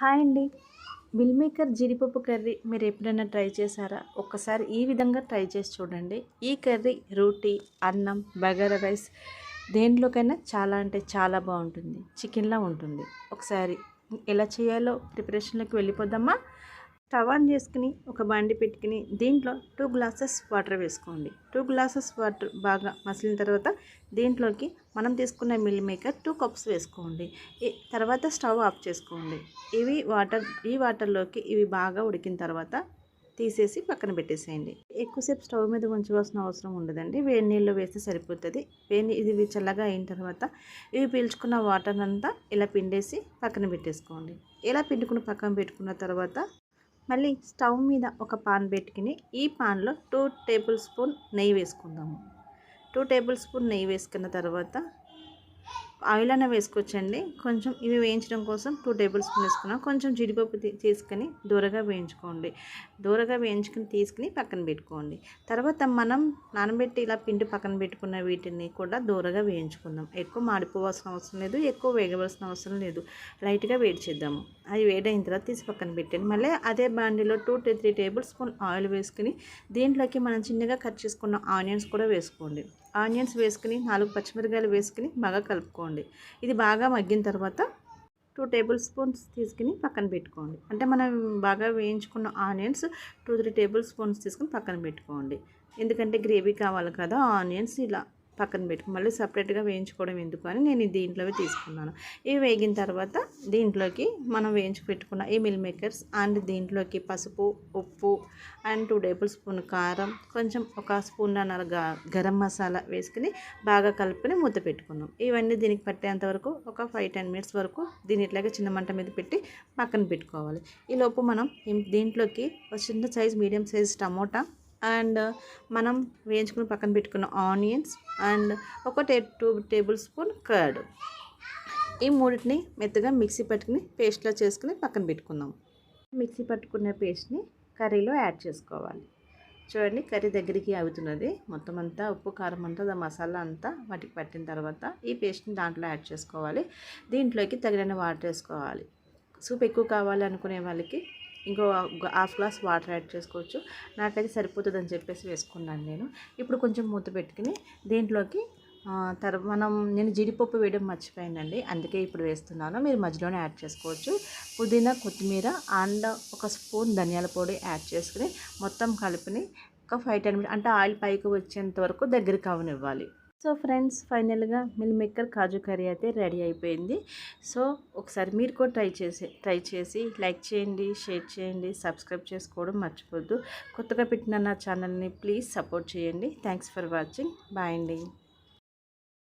Hi అండి. Meal maker జీడిపప్పు curry మీరు ఎప్పుడైనా ట్రై చేశారా? ఒక్కసారి ఈ విధంగా ట్రై చేసి చూడండి. ఈ కర్రీ రోటీ అన్నం బగారా రైస్ దేంట్లోకైనా చాలా అంటే చాలా బాగుంటుంది. చికెన్లా ఉంటుంది. ఒకసారి ఎలా చేయాలో ప్రిపరేషన్లోకి వెళ్ళిపోదామా? స్టవ్ ఆన్ చేసుకుని ఒక బండి పెట్టుకుని దీంట్లో టూ గ్లాసెస్ వాటర్ వేసుకోండి. టూ గ్లాసెస్ వాటర్ బాగా మసిలిన తర్వాత దీంట్లోకి మనం తీసుకున్న మిల్ మేకర్ టూ కప్స్ వేసుకోండి. తర్వాత స్టవ్ ఆఫ్ చేసుకోండి. ఇవి వాటర్ ఈ వాటర్లోకి ఇవి బాగా ఉడికిన తర్వాత తీసేసి పక్కన పెట్టేసేయండి. ఎక్కువసేపు స్టవ్ మీద ఉంచవలసిన అవసరం ఉండదండి. వేడి నీళ్ళు వేస్తే సరిపోతుంది. వేడి ఇది చల్లగా అయిన తర్వాత ఇవి పీల్చుకున్న వాటర్ అంతా ఇలా పిండేసి పక్కన పెట్టేసుకోండి. ఇలా పిండుకుని పక్కన పెట్టుకున్న తర్వాత మళ్ళీ స్టవ్ మీద ఒక పాన్ పెట్టుకుని ఈ పాన్లో టూ టేబుల్ స్పూన్ నెయ్యి వేసుకుందాము. టూ టేబుల్ స్పూన్ నెయ్యి వేసుకున్న తర్వాత ఆయిల్ అన్న వేసుకోవచ్చండి. కొంచెం ఇవి వేయించడం కోసం టూ టేబుల్ స్పూన్ వేసుకున్నాం. కొంచెం జీడిపప్పు తీసుకొని దూరగా వేయించుకోండి. దూరగా వేయించుకుని తీసుకుని పక్కన పెట్టుకోండి. తర్వాత మనం నానబెట్టి ఇలా పిండి పక్కన పెట్టుకున్న వీటిని కూడా దూరగా వేయించుకుందాం. ఎక్కువ మాడిపోవాల్సిన అవసరం లేదు ఎక్కువ వేగవలసిన అవసరం లేదు. లైట్గా వేడి చేద్దాము. అది వేడైన తర్వాత తీసి పక్కన పెట్టండి. మళ్ళీ అదే బాండిలో two to three tablespoon oil వేసుకుని దీంట్లోకి మనం చిన్నగా కట్ చేసుకున్న ఆనియన్స్ కూడా వేసుకోండి. ఆనియన్స్ వేసుకుని నాలుగు పచ్చిమిరకాయలు వేసుకుని బాగా కలుపుకోండి. ఇది బాగా మగ్గిన తర్వాత టూ టేబుల్ స్పూన్స్ తీసుకుని పక్కన పెట్టుకోండి. అంటే మనం బాగా వేయించుకున్న onions two three tablespoons తీసుకుని పక్కన పెట్టుకోండి. ఎందుకంటే గ్రేవీ కావాలి కదా ఆనియన్స్ ఇలా పక్కన పెట్టుకు మళ్ళీ సపరేట్గా వేయించుకోవడం ఎందుకు అని నేను దీంట్లోవి తీసుకున్నాను. ఇవి వేగిన తర్వాత దీంట్లోకి మనం వేయించి పెట్టుకున్న ఈ మిల్ మేకర్స్ అండ్ దీంట్లోకి పసుపు ఉప్పు అండ్ టూ టేబుల్ స్పూన్ కారం కొంచెం ఒక స్పూన్ అన్నర గరం మసాలా వేసుకుని బాగా కలుపుకొని మూత పెట్టుకున్నాం. ఇవన్నీ దీనికి పట్టేంత వరకు ఒక ఫైవ్ టెన్ మినిట్స్ వరకు దీని ఇట్లాగే చిన్న మంట మీద పెట్టి పక్కన పెట్టుకోవాలి. ఈ లోపు మనం దీంట్లోకి ఒక చిన్న size medium size tomato and మనం వేయించుకుని పక్కన పెట్టుకున్న ఆనియన్స్ అండ్ ఒక టే టూ టేబుల్ స్పూన్ కర్డ్. ఈ మూడింటిని మెత్తగా మిక్సీ పట్టుకుని పేస్ట్లో చేసుకుని పక్కన పెట్టుకుందాం. మిక్సీ పట్టుకున్న పేస్ట్ని కర్రీలో యాడ్ చేసుకోవాలి. చూడండి కర్రీ దగ్గరికి అవుతున్నది. మొత్తం అంతా ఉప్పు కారం అంతా మసాలా అంతా వాటికి పట్టిన తర్వాత ఈ పేస్ట్ని దాంట్లో యాడ్ చేసుకోవాలి. దీంట్లోకి తగిన వాటర్ వేసుకోవాలి. సూప్ ఎక్కువ కావాలి అనుకునే వాళ్ళకి ఇంకో హాఫ్ గ్లాస్ వాటర్ యాడ్ చేసుకోవచ్చు. నాకైతే సరిపోతుంది అని చెప్పేసి వేసుకున్నాను నేను. ఇప్పుడు కొంచెం మూత పెట్టుకుని దీంట్లోకి తర్వాత మనం నేను జీడిపప్పు వేయడం మర్చిపోయానండి. అందుకే ఇప్పుడు వేస్తున్నాను. మీరు మధ్యలోనే యాడ్ చేసుకోవచ్చు. పుదీనా కొత్తిమీర అండ్ ఒక స్పూన్ ధనియాల పొడి యాడ్ చేసుకుని మొత్తం కలిపిని ఒక ఫైవ్ టెన్ మినిట్స్ అంటే ఆయిల్ పైకి వచ్చేంత వరకు దగ్గరికి అవనివ్వాలి సో ఫ్రెండ్స్ ఫైనల్గా మిల్ మేకర్ కాజు కర్రీ అయితే రెడీ అయిపోయింది. సో ఒకసారి మీరు కూడా ట్రై చేసి ట్రై చేసి లైక్ చేయండి షేర్ చేయండి సబ్స్క్రైబ్ చేసుకోవడం మర్చిపోద్దు. కొత్తగా పెట్టిన నా ఛానల్ని ప్లీజ్ సపోర్ట్ చేయండి. Thanks for watching. బాయ్ అండి.